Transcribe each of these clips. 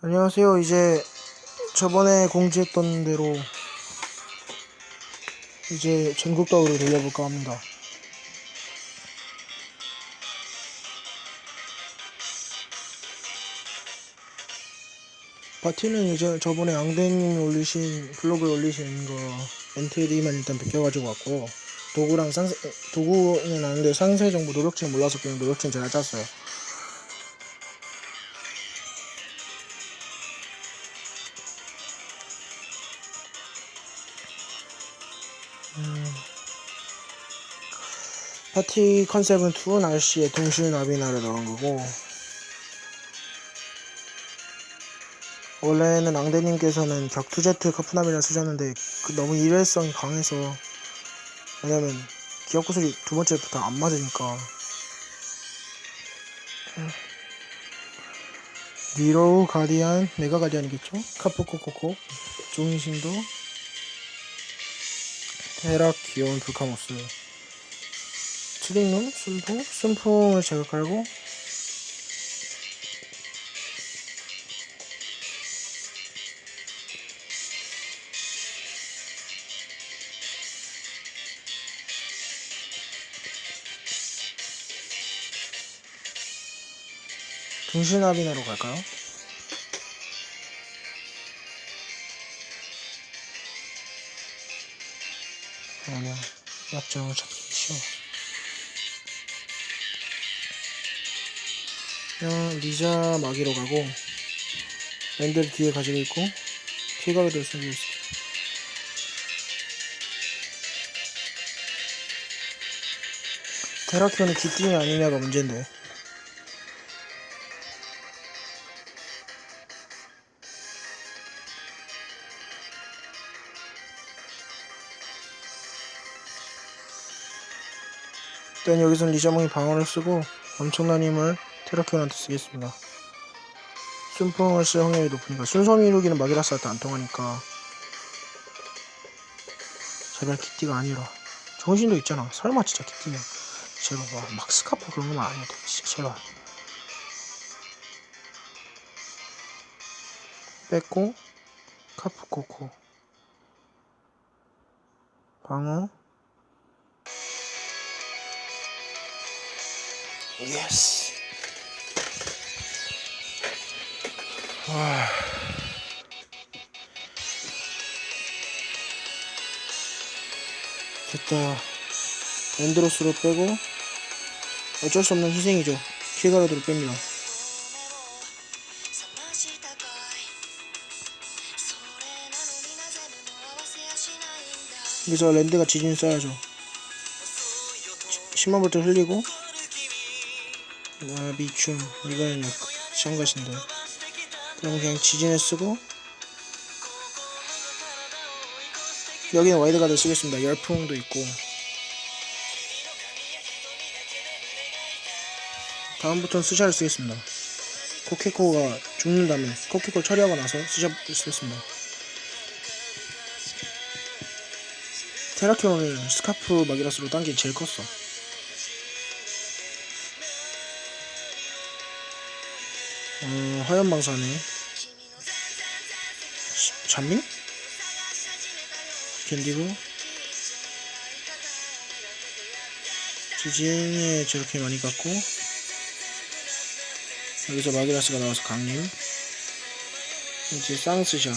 안녕하세요. 이제 저번에 공지했던 대로 이제 전국적으로 돌려볼까 합니다. 파티는 이제 저번에 앙대님이 올리신 블로그에 올리신 거 엔트리만 일단 베껴가지고 왔고요. 도구랑 상세 도구는 아는데 상세 정보 노력치는 몰라서 그냥 노력치는 제가 짰어요. 파티 컨셉은 투 날씨에 동실 나비나를 넣은 거고 원래는 앙대님께서는 격투제트 커프나비를 쓰셨는데 그 너무 일회성이 강해서 왜냐면 기억 구슬이 두 번째부터 안 맞으니까 니로우 가디안 메가 가디안이겠죠? 카푸코코코 종신도 테락 귀여운 불카모스 트릭룸 순풍? 순풍을 제가 깔고. 등신아비나로 갈까요? 아니야 약점을 찾기 쉬워 그냥 리자 마기로 가고 랜드를 뒤에 가지고 있고 피가로들 쓰고 있어 테라키오는 기띵이 아니냐가 문제인데. 일단 여기선 리자몽이 방어를 쓰고 엄청난 힘을 테라키온한테 쓰겠습니다. 순풍을 쓸 확률이 높으니까. 순서 미루기는 마기라스한테 안 통하니까. 제발 키티가 아니라. 정신도 있잖아. 설마 진짜 키티냐. 제발 막, 막 스카프 그런 거만 진짜 제발. 뺐고 카프코코 방어. 예스. 와. 됐다. 엔드로스로 빼고 어쩔 수 없는 희생이죠. 킬가로드로 뺍니다. 여기서 랜드가 지진 쏴야죠. 10만 볼트 흘리고 아, 나비춤 이거는 약간 샹가신데 그럼 그냥 지진을 쓰고 여기는 와이드가드 쓰겠습니다. 열풍도 있고 다음부터는 스샤를 쓰겠습니다. 코케코가 죽는 다음에 코케코 처리하고 나서 스샤 쓰겠습니다. 테라키온을 스카프 마기라스로 딴게 제일 컸어. 어, 화염방사네. 시- 잔민? 견디고. 지진에 저렇게 많이 갔고. 여기서 마기라스가 나와서 강림. 이제 쌍스샤.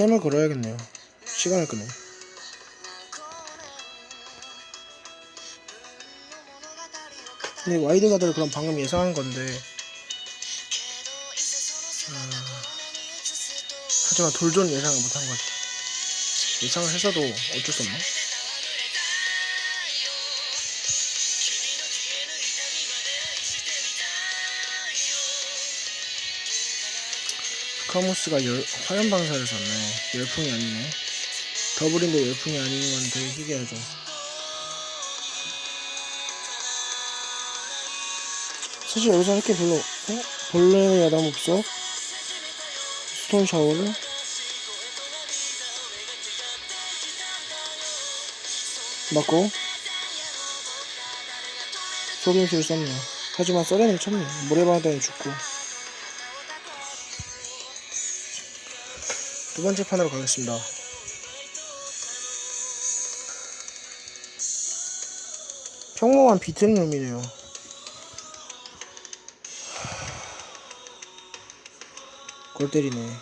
타임을 걸어야겠네요. 시간을 끄네. 근데 와이드 가드를 그럼 방금 예상한 건데 음, 하지만 돌존 예상을 못한 거지. 예상을 해서도 어쩔 수 없네. 카모스가 열, 화염 방사를 썼네. 열풍이 아니네. 더블인데 열풍이 아닌 건 되게 희귀하죠. 사실 여기서 할 게 별로, 어? 벌레 야담 없어? 스톤 샤워를? 맞고 속임수를 썼네. 하지만 썰에는 쳤네. 모래바다에 죽고. 두 번째 판으로 가겠습니다. 평범한 비틀 놈이네요. 골 때리네.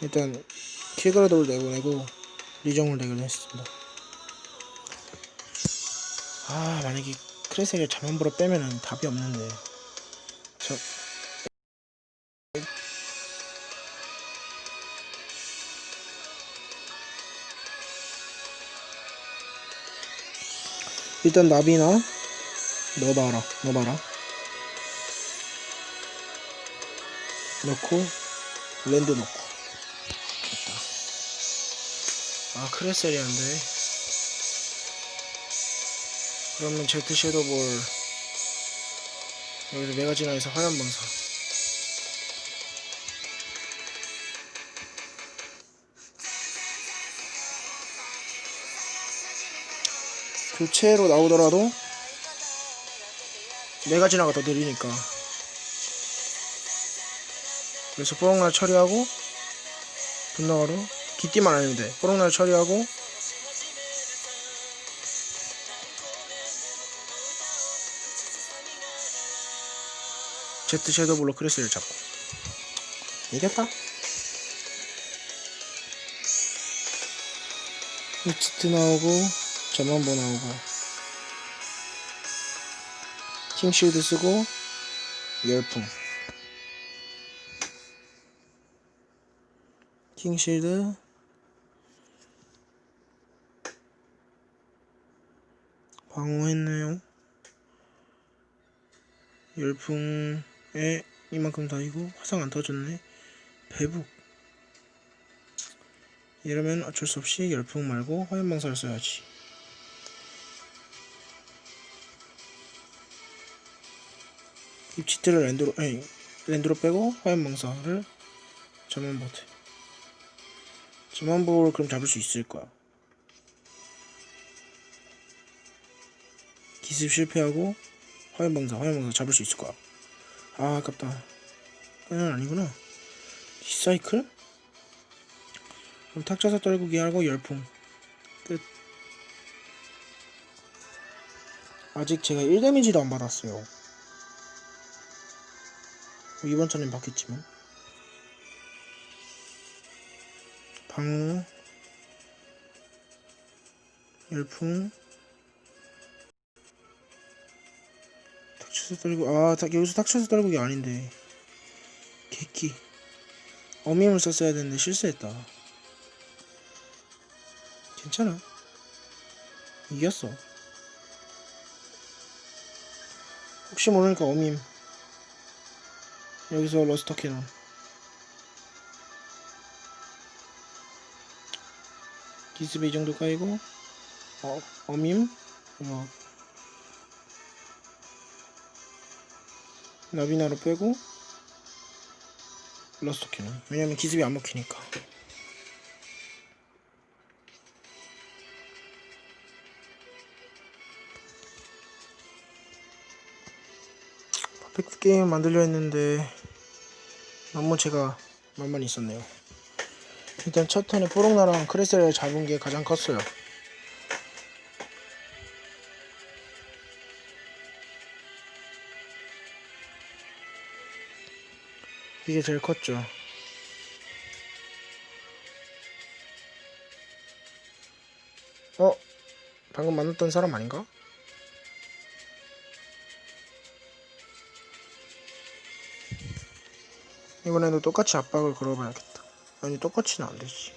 일단 킬그라도를 내보내고 리정을 내기로 했습니다. 아 만약에 크레세를 자만보로 빼면은 답이 없는데 저 일단 나비나 넣어봐라 넣어봐라. 넣고 랜드 넣고. 됐다. 아 크레셀이한데. 그러면 제트 섀도볼 여기서 메가지나에서 화염 방사 교체로 나오더라도 메가지나가 더 느리니까. 그래서 뽀록날 처리하고 분노가로 기띠만 아니면 돼. 뽀록날 처리하고 제트 섀도블로 크레스를 잡고. 이겼다. 히치트 나오고 자만보 나오고 킹쉴드 쓰고 열풍. 킹쉴드. 방어했네요. 열풍에 이만큼 다이고 화상 안 터졌네. 배북. 이러면 어쩔 수 없이 열풍 말고 화염방사를 써야지 입치트를 랜드로 아니 랜드로 빼고 화염방사를 전원보트 전원보를 그럼 잡을 수 있을 거야. 기습 실패하고 화염 방사 화염 방사 잡을 수 있을 거야. 아 아깝다. 그건 아니구나. 디사이클? 그럼 탁자사 떨구기 하고 열풍. 끝. 아직 제가 1데미지도 안 받았어요. 뭐 이번 차는 받겠지만. 방어 열풍. 탁쳐서 떨고 아 탁- 여기서 탁쳐서 떨구기 아닌데. 개끼 어미을 썼어야 되는데 실수했다. 괜찮아. 이겼어. 혹시 모르니까 어밈 여기서 러스터 캐논 기습이 이 정도 까이고 어, 어밈? 어, 나비나로 빼고 러스터 캐논 왜냐면 기습이 안 먹히니까. 퍼펙트 게임 만들려 했는데 너무 제가 말만 있었네요. 일단 첫 턴에 뽀록나랑 크레셀을 잡은 게 가장 컸어요. 이게 제일 컸죠. 어? 방금 만났던 사람 아닌가? 이번에도 똑같이 압박을 걸어봐야겠다. 아니 똑같이는 안되지.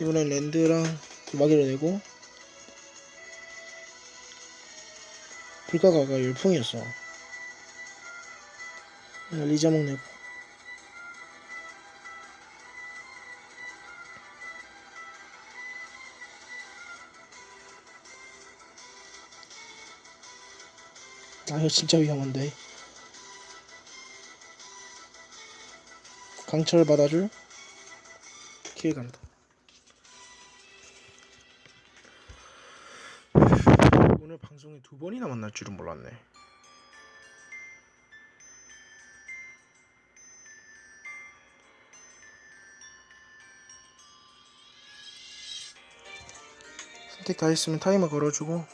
이번엔 랜드랑 마기를 내고 불가가가 열풍이었어 리자몽 내고. 아 이거 진짜 위험한데. 강철 받아줄 킬간다. 오늘 방송에 두 번이나 만날 줄은 몰랐네. 선택 다 했으면 타이머 걸어주고.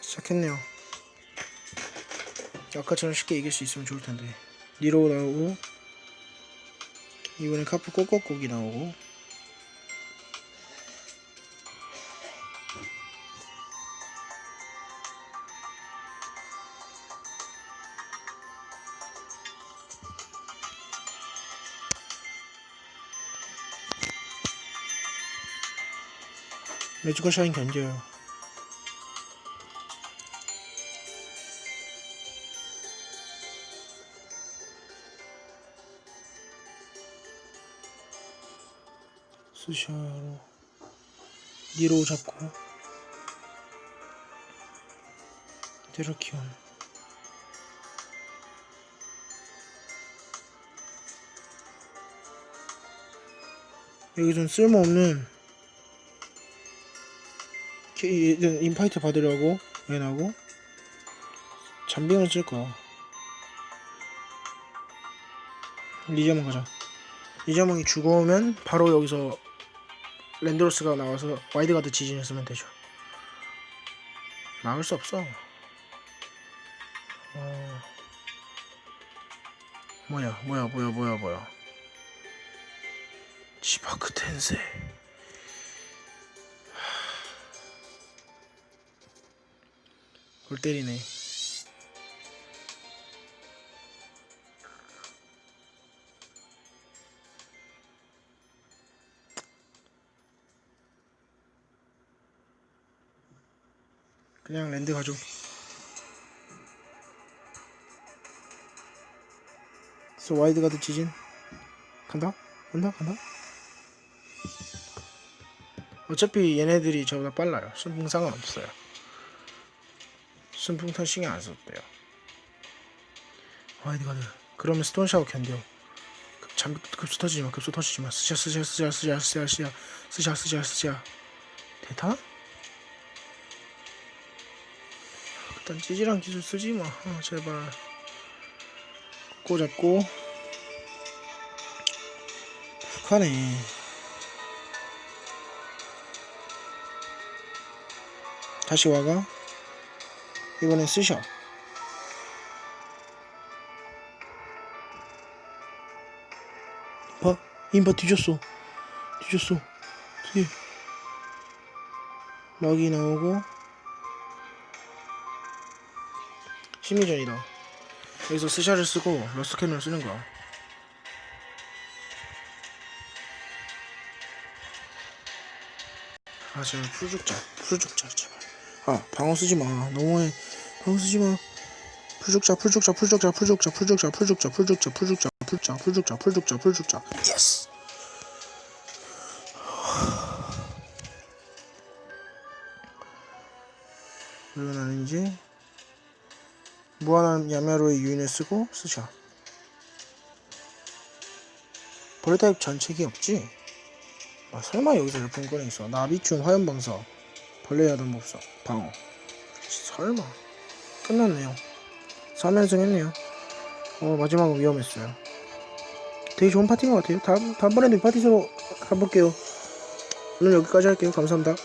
시작했네요. 아까처럼 쉽게 이길 수 있으면 좋을 텐데. 니로 나오고 이번엔 카프 꼬꼬꼬기 나오고 매주가 샤인 견뎌요. 스샤로 니로 잡고 테라키온 여기 좀 쓸모없는 키- 인파이트 받으려고 얘나고 잠빙을 쓸 거야. 리자몽 가자. 리자몽이 죽어오면 바로 여기서 랜드로스가 나와서 와이드가드 지진을 쓰면 되죠. 막을 수 없어. 어... 뭐야 뭐야 뭐야 뭐야 뭐야. 치바크 텐세. 골 때리네 그냥 랜드 가죠. 소 와이드 가드 지진. 간다? 간다? 간다? 어차피 얘네들이 저보다 빨라요. 순풍 상관없어요. 순풍탄 신경 안 썼대요. 와이드 가드. 그러면 스톤 샤워 견뎌. 급- 잠 급수 터지지마 급수 터지지마. 스샤 스샤 스샤 스샤 스샤 스샤 스샤 스샤 스샤 대타? 일단 찌질한 기술 쓰지마. 아, 제발. 꽂았고. 북하네. 다시 와가. 이번엔 스샷 봐 인파 뒤졌어. 뒤졌어. 뒤에 막이 나오고 심리전이다 여기서 스샷을 쓰고 러스캐논을 쓰는 거야 아 제발 풀 죽자 풀 죽자 제발 아 방어 쓰지 마 너무해 방어 쓰지 마 풀 죽자 풀 죽자 풀 죽자 풀 죽자 풀 죽자 풀 죽자 풀 죽자 풀 죽자 풀 죽자 풀 죽자 풀 죽자 풀죽자 예스 무한한 야메로의 유인을 쓰고 쓰자 벌레 타입 전책이 없지? 아, 설마 여기서 열풍 꺼내 있어. 나비충 화염방사 벌레 야단 법사 방어. 설마. 끝났네요. 3연승 했네요. 어 마지막은 위험했어요. 되게 좋은 파티인 것 같아요. 다음, 다음번에도 이 파티로 가볼게요. 오늘 여기까지 할게요. 감사합니다